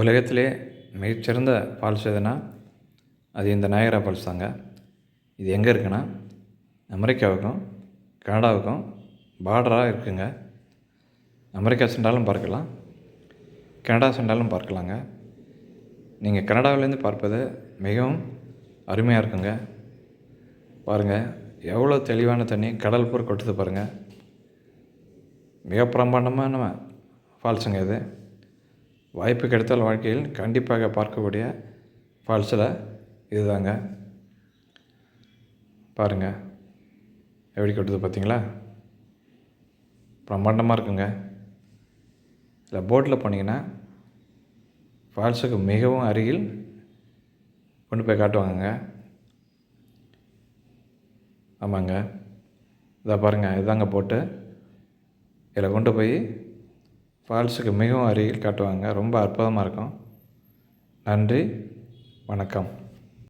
உலகத்திலே மிகச்சிறந்த ஃபால்ஸ் எதுனா அது இந்த நாயகரா ஃபால்ஸ் தாங்க. இது எங்கே இருக்குன்னா அமெரிக்காவுக்கும் கனடாவுக்கும் பார்டராக இருக்குங்க. அமெரிக்கா சென்றாலும் பார்க்கலாம். கனடா சென்றாலும் பார்க்கலாங்க. நீங்கள் கனடாவிலேருந்து பார்ப்பது மிகவும் அருமையாக இருக்குங்க. பாருங்கள் எவ்வளோ தெளிவான தண்ணி கடல் பூர் கொட்டுது பாருங்கள் மிக பிரம்மாண்டமான ஃபால்ஸுங்க இது. வாய்ப்பு கிடைத்தால் வாழ்க்கையில் கண்டிப்பாக பார்க்கக்கூடிய ஃபால்ஸில் இதுதாங்க. பாருங்கள் எப்படி கட்டுது பார்த்தீங்களா? பிரம்மாண்டமாக இருக்குங்க. இல்லை போட்டில் போனீங்கன்னா ஃபால்ஸுக்கு மிகவும் அருகில் கொண்டு போய் காட்டுவாங்கங்க. ஆமாங்க. இதை பாருங்கள் இதுதாங்க போட்டு இதில் கொண்டு போய் ஃபால்ஸுக்கு மிகவும் அருகில் காட்டுவாங்க. ரொம்ப அற்புதமாக இருக்கும். நன்றி. வணக்கம்.